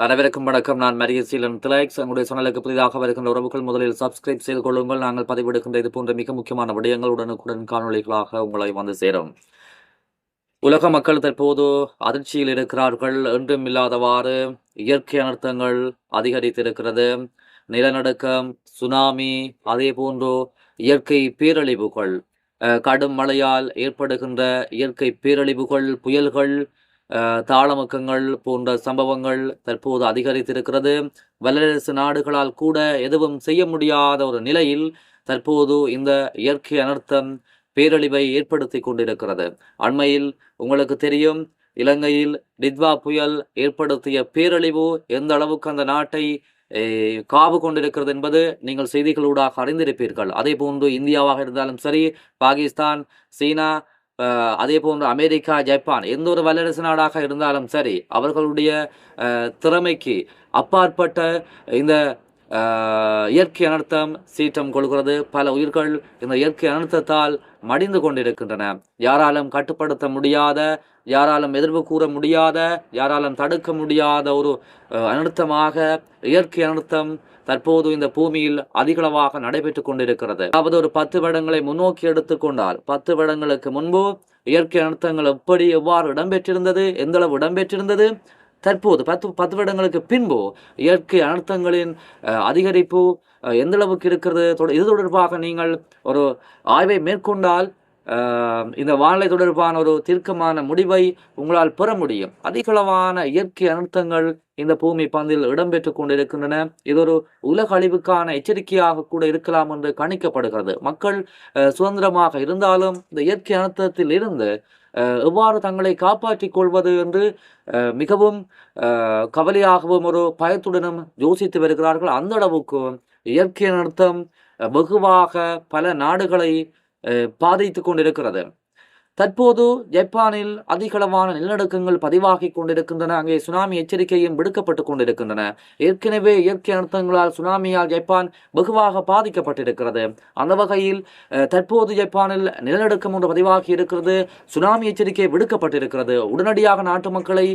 அனைவருக்கும் வணக்கம். நான் மரியசீலன் திலக்ஸ் எங்களுடைய சேனலுக்கு புதிதாக வருகின்ற உறவுகள் முதலில் சப்ஸ்கிரைப் செய்து கொள்ளுங்கள். நாங்கள் பதிவிடுகின்ற இது போன்ற மிக முக்கியமான விடயங்கள் உடனுக்குடன் காணொலிகளாக உங்களை வந்து சேரும். உலக மக்கள் தற்போது அதிர்ச்சியில் இருக்கிறார்கள். என்றும் இல்லாதவாறு இயற்கை அனர்த்தங்கள் அதிகரித்திருக்கிறது. நிலநடுக்கம் சுனாமி அதே போன்று இயற்கை பேரழிவுகள் அஹ், கடும் மழையால் ஏற்படுகின்ற இயற்கை பேரழிவுகள் புயல்கள் தாளமுக்கங்கள் போன்ற சம்பவங்கள் தற்போது அதிகரித்திருக்கிறது. வல்லரசு நாடுகளால் கூட எதுவும் செய்ய முடியாத ஒரு நிலையில் தற்போது இந்த இயற்கை அனர்த்தம் பேரழிவை ஏற்படுத்தி கொண்டிருக்கிறது. அண்மையில் உங்களுக்கு தெரியும் இலங்கையில் டித்வா புயல் ஏற்படுத்திய பேரழிவு எந்த அளவுக்கு அந்த நாட்டை காவு கொண்டிருக்கிறது என்பது நீங்கள் செய்திகளூடாக அறிந்திருப்பீர்கள். அதே போன்று இந்தியாவாக இருந்தாலும் சரி பாகிஸ்தான் சீனா அதே போன்று அமெரிக்கா ஜப்பான் எந்த ஒரு வல்லரசு நாடாக இருந்தாலும் சரி அவர்களுடைய திறமைக்கு அப்பாற்பட்ட இந்த இயற்கை அனர்த்தம் சீற்றம் கொள்கிறது பல உயிர்கள் இந்த இயற்கை அனர்த்தத்தால் மடிந்து கொண்டிருக்கின்றன. யாராலும் கட்டுப்படுத்த முடியாத யாராலும் எதிர்வு கூற முடியாத யாராலும் தடுக்க முடியாத ஒரு அனர்த்தமாக இயற்கை அனர்த்தம் தற்போது இந்த பூமியில் அதிகளவாக நடைபெற்றுக் கொண்டிருக்கிறது. அதாவது ஒரு பத்து வருடங்களை முன்னோக்கி எடுத்துக்கொண்டால் பத்து வருடங்களுக்கு முன்பு இயற்கை அனர்த்தங்கள் எப்படி எவ்வாறு இடம்பெற்றிருந்தது எந்தளவு இடம்பெற்றிருந்தது தற்போது பத்து பத்து வருடங்களுக்கு பின்பு இயற்கை அனர்த்தங்களின் அதிகரிப்பு எந்தளவுக்கு எந்த அளவுக்கு இருக்கிறது? இது தொடர்பாக நீங்கள் ஒரு ஆய்வை மேற்கொண்டால் இந்த வானிலை தொடர்பான ஒரு தீர்க்கமான முடிவை உங்களால் பெற முடியும். அதிகளவான இயற்கை அனர்த்தங்கள் இந்த பூமி பந்தில் இடம்பெற்றுக் கொண்டிருக்கின்றன. இது ஒரு உலக அழிவுக்கான எச்சரிக்கையாக கூட இருக்கலாம் என்று கணிக்கப்படுகிறது. மக்கள் சுதந்திரமாக இருந்தாலும் இந்த இயற்கை அனர்த்தத்தில் இருந்து எவ்வாறு தங்களை காப்பாற்றிக் கொள்வது என்று மிகவும் கவலையாகவும் ஒரு பயத்துடனும் யோசித்து வருகிறார்கள். அந்த அளவுக்கு இயற்கை அனர்த்தம் வெகுவாக பல நாடுகளை பாதித்து பாதித்துக் கொண்டிருக்கிறது. தற்போது ஜப்பானில் அதிகளவான நிலநடுக்கங்கள் பதிவாகிக் கொண்டிருக்கின்றன. அங்கே சுனாமி எச்சரிக்கையும் விடுக்கப்பட்டுக் கொண்டிருக்கின்றன. ஏற்கனவே இயற்கை அனர்த்தங்களால் சுனாமியால் ஜப்பான் வெகுவாக பாதிக்கப்பட்டிருக்கிறது. அந்த வகையில் தற்போது ஜப்பானில் நிலநடுக்கம் ஒன்று பதிவாகி இருக்கிறது. சுனாமி எச்சரிக்கை விடுக்கப்பட்டிருக்கிறது. உடனடியாக நாட்டு மக்களை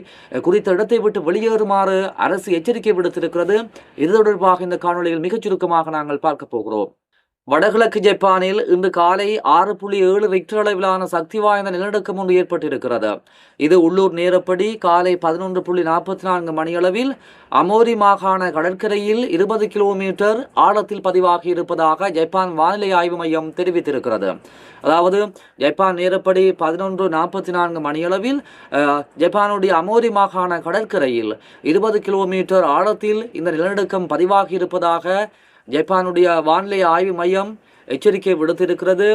குறித்த இடத்தை விட்டு வெளியேறுமாறு அரசு எச்சரிக்கை விடுத்திருக்கிறது. இது தொடர்பாக இந்த காணொலியில் மிகச் சுருக்கமாக நாங்கள் பார்க்க போகிறோம். வடகிழக்கு ஜப்பானில் இன்று காலை ஆறு புள்ளி ஏழு ரிக்டர் அளவிலான சக்தி வாய்ந்த நிலநடுக்கம் ஒன்று ஏற்பட்டிருக்கிறது. இது உள்ளூர் நேரப்படி காலை பதினொன்று புள்ளி நாற்பத்தி நான்கு மணியளவில் அமோரி மாகாண கடற்கரையில் இருபது கிலோமீட்டர் ஆழத்தில் பதிவாகி இருப்பதாக ஜப்பான் வானிலை ஆய்வு மையம் தெரிவித்திருக்கிறது. அதாவது ஜப்பான் நேரப்படி பதினொன்று நாற்பத்தி நான்கு மணியளவில் ஜப்பானுடைய அமோரி மாகாண கடற்கரையில் இருபது கிலோமீட்டர் ஆழத்தில் இந்த நிலநடுக்கம் பதிவாகி இருப்பதாக ஜப்பானுடைய வானிலை ஆய்வு மையம் எச்சரிக்கை விடுத்திருக்கிறது.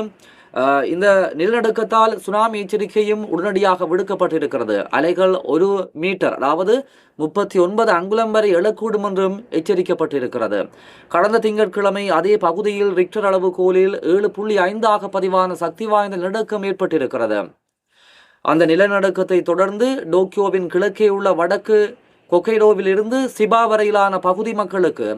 இந்த நிலநடுக்கத்தால் சுனாமி எச்சரிக்கையும் உடனடியாக விடுக்கப்பட்டிருக்கிறது. அலைகள் ஒரு மீட்டர் அதாவது முப்பத்தி ஒன்பது அங்குலம் வரை எழக்கூடும் என்றும் எச்சரிக்கப்பட்டிருக்கிறது. கடந்த திங்கட்கிழமை அதே பகுதியில் ரிக்டர் அளவுகோலில் ஏழு புள்ளி ஐந்தாக பதிவான சக்தி வாய்ந்த நிலநடுக்கம் ஏற்பட்டிருக்கிறது. அந்த நிலநடுக்கத்தை தொடர்ந்து டோக்கியோவின் கிழக்கே உள்ள வடக்கு கொக்கைடோவிலிருந்து சிபா வரையிலான பகுதி மக்களுக்கு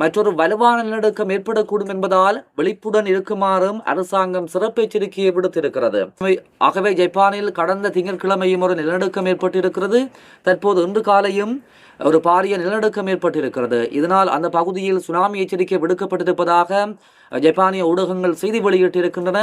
மற்றொரு வலுவான நிலநடுக்கம் ஏற்படக்கூடும் என்பதால் விழிப்புடன் இருக்குமாறும் அரசாங்கம் சிறப்பு எச்சரிக்கையை விடுத்திருக்கிறது. ஆகவே ஜப்பானில் கடந்த திங்கட்கிழமையும் ஒரு நிலநடுக்கம் ஏற்பட்டிருக்கிறது. தற்போது இன்று காலையும் ஒரு பாரிய நிலநடுக்கம் ஏற்பட்டிருக்கிறது. இதனால் அந்த பகுதியில் சுனாமி எச்சரிக்கை விடுக்கப்பட்டிருப்பதாக ஜப்பானிய ஊடகங்கள் செய்தி வெளியிட்டிருக்கின்றன.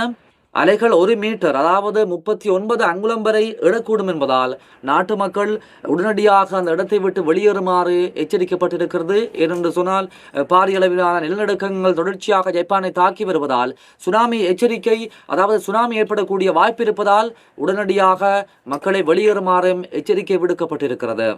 அலைகள் ஒரு மீட்டர் அதாவது முப்பத்தி ஒன்பது அங்குலம் வரை எழக்கூடும் என்பதால் நாட்டு மக்கள் உடனடியாக அந்த இடத்தை விட்டு வெளியேறுமாறு எச்சரிக்கப்பட்டிருக்கிறது. ஏனென்று சொன்னால் பாரிய அளவிலான நிலநடுக்கங்கள் தொடர்ச்சியாக ஜப்பானை தாக்கி வருவதால் சுனாமி எச்சரிக்கை அதாவது சுனாமி ஏற்படக்கூடிய வாய்ப்பு இருப்பதால் உடனடியாக மக்களை வெளியேறுமாறும் எச்சரிக்கை விடுக்கப்பட்டிருக்கிறது.